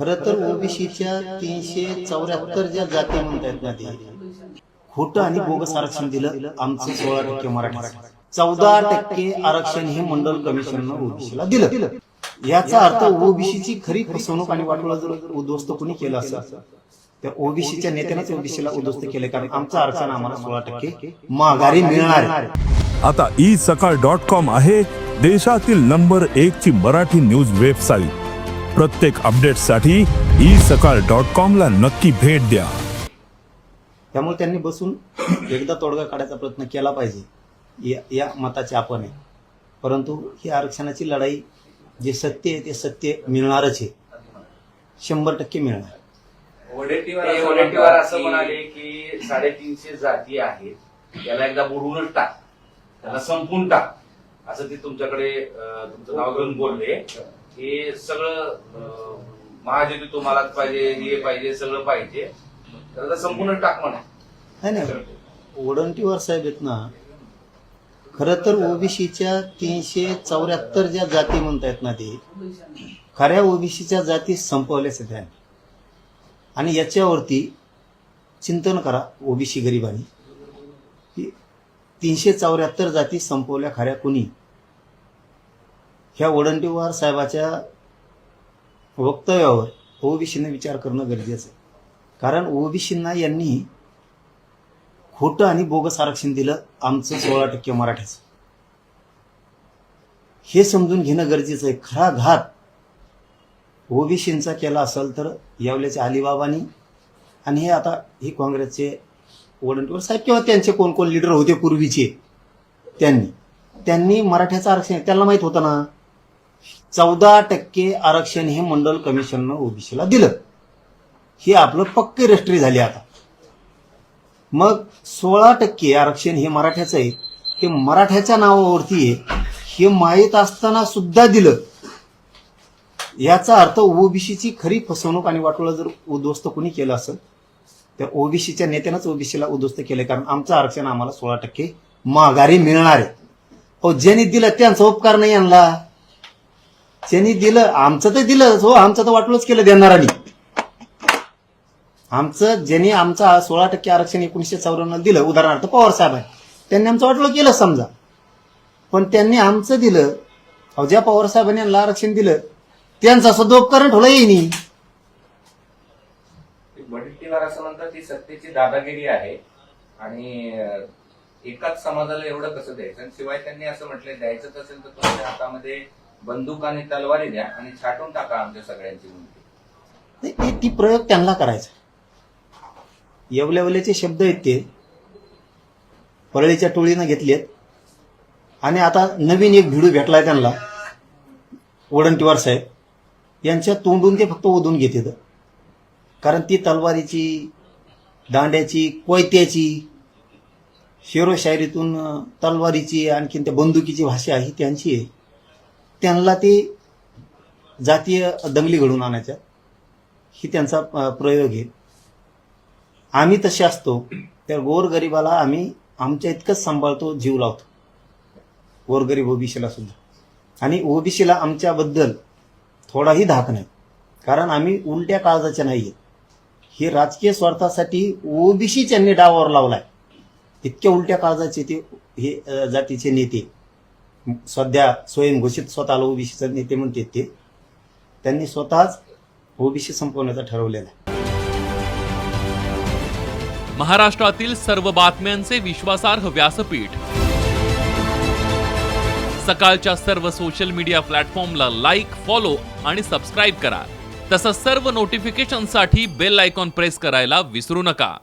खरं तर ओबीसीच्या तीनशे चौऱ्याहत्तर ज्या जाती म्हणतायत ना ते खोटं आणि बोगस आरक्षण दिलं आमचं सोळा टक्के मराठा चौदा टक्के आरक्षण हे मंडल कमिशननं ओबीसीला दिलं. याचा अर्थ ओबीसीची खरी फसवणूक आणि वाटोळा जर उद्ध्वस्त कोणी केलं असं त्या ओबीसीच्या नेत्यानेच ओबीसीला उद्ध्वस्त केले कारण आमचं आरक्षण आम्हाला सोळा टक्के माघारी मिळणार आता ई सकाळ डॉट कॉम आहे देशातील नंबर एक ची मराठी न्यूज वेबसाईट प्रत्येक अपडेटसाठी ई सकाळ डॉट कॉम ला नक्की भेट द्या. त्यामुळे त्यांनी बसून एकदा तोडगा काढायचा प्रयत्न केला पाहिजे. या या मताचे आपण आहे. परंतु ही आरक्षणाची लढाई जे सत्य आहे ते सत्य मिळणारच आहे. शंभर टक्के मिळणार. वडेट्टीवार असं म्हणाले की साडेतीनशे जाती आहेत. त्याला एकदा बुडवूनच टाक. त्याला संपून टाक. असं ते तुमच्याकडे तुमचं नाव घेऊन बोलले. हे सगळं अं, तुम्हाला तुम्हालाच पाहिजे हे पाहिजे सगळं पाहिजे. त्याला संपूर्णच टाक म्हणा. नाही नाही. वडंटीवार साहेब आहेत ना खरं तर ओबीसीच्या तीनशे चौऱ्याहत्तर ज्या जाती म्हणतायत ना ते खऱ्या ओबीसीच्या जाती संपवल्याच आहेत आणि याच्यावरती चिंतन करा ओबीसी गरिबांनी. की तीनशे चौऱ्याहत्तर जाती संपवल्या खऱ्या कुणी? ह्या वडंटीवार साहेबाच्या वक्तव्यावर ओबीसीने विचार करणं गरजेचं आहे. कारण ओबीसींना यांनी खोटं आणि बोगस आरक्षण दिलं आमचं सोळा टक्के मराठ्याचं हे समजून घेणं गरजेचं आहे. खरा घात ओबीसींचा केला असेल तर यावल्याच्या अलिबाबानी आणि हे आता हे काँग्रेसचे वडंटीवर साहेब किंवा त्यांचे कोण कोण लिडर होते पूर्वीचे त्यांनी. त्यांनी मराठ्याचं आरक्षण त्यांना माहीत होतं ना? चौदा टक्के आरक्षण हे मंडल कमिशननं ओबीसीला दिलं. हे आपलं पक्की रजिस्ट्री झाली आता. मग सोळा टक्के आरक्षण हे मराठ्याचं आहे. हे मराठ्याच्या नावावरती आहे. हे माहीत असताना सुद्धा दिलं. याचा अर्थ ओबीसीची खरी फसवणूक आणि वाटोळा जर उद्ध्वस्त कोणी केलं असेल तर ओबीसीच्या नेत्यानंच ओबीसीला उद्ध्वस्त केलं कारण आमचं आरक्षण आम्हाला सोळा टक्के माघारी मिळणार आहे. हो ज्यांनी दिलं त्यांचा उपकार नाही आणला. त्यांनी दिलं आमचं तर दिलं हो आमचं तर वाटलंच केलं देणारांनी आमचं ज्यांनी आमचा सोळा टक्के आरक्षण एकोणीसशे चौऱ्याण्णव दिलं उदाहरणार्थ पवार साहेब आहे त्यांनी आमचं वाटलं केलं समजा. पण त्यांनी आमचं दिलं अहो ज्या पवार साहेबांनी यांना आरक्षण दिलं त्यांचा सुद्धा उपकरण ठेवला येईन वडेट्टीवार असं म्हणतात ती सत्तेची दादागिरी आहे आणि एकाच समाजाला एवढं कसं द्यायचं? आणि शिवाय त्यांनी असं म्हटलं द्यायचंच असेल तर तुमच्या हातामध्ये बंदूक आणि तलवारी द्या आणि छाटून टाका आमच्या सगळ्यांची मुलगी नाही, ती प्रयोग त्यांना करायचा. येवल्यावल्याचे शब्द आहेत ते परळीच्या टोळीनं घेतलेत. आणि आता नवीन एक भिडू भेटलाय त्यांना वडंटीवार साहेब. यांच्या तोंडून ते फक्त ओढून घेतात कारण ती तलवारीची दांड्याची कोयत्याची शेरोशायरीतून अं, तलवारीची आणखीन त्या बंदुकीची भाषा ही त्यांची आहे. त्यांना ते जातीय दंगली घडून आणायच्या. ही त्यांचा प्रयोग आहे. आम्ही तसे असतो त्या गोरगरिबाला आम्ही आमच्या इतकंच सांभाळतो जीव लावतो. गोरगरीब ओबीसीला सुद्धा. आणि ओबीसीला आमच्याबद्दल थोडाही धाक नाही. कारण आम्ही उलट्या काळजाच्या नाही आहेत. हे राजकीय स्वार्थासाठी ओबीसी त्यांनी डावावर लावलाय इतक्या उलट्या काळजाचे ते हे जातीचे नेते. सध्या स्वयंघोषित स्वतःला ओबीसीचे नेते म्हणते ते. त्यांनी स्वतःच ओबीसी संपवण्याचा ठरवलेला आहे. महाराष्ट्रातील सर्व बातम्यांचे विश्वासार्ह व्यासपीठ. सकाळच्या सर्व सोशल मीडिया प्लॅटफॉर्मला लाईक फॉलो आणि सबस्क्राईब करा. तसंच सर्व नोटिफिकेशनसाठी बेल आयकॉन प्रेस करायला विसरू नका.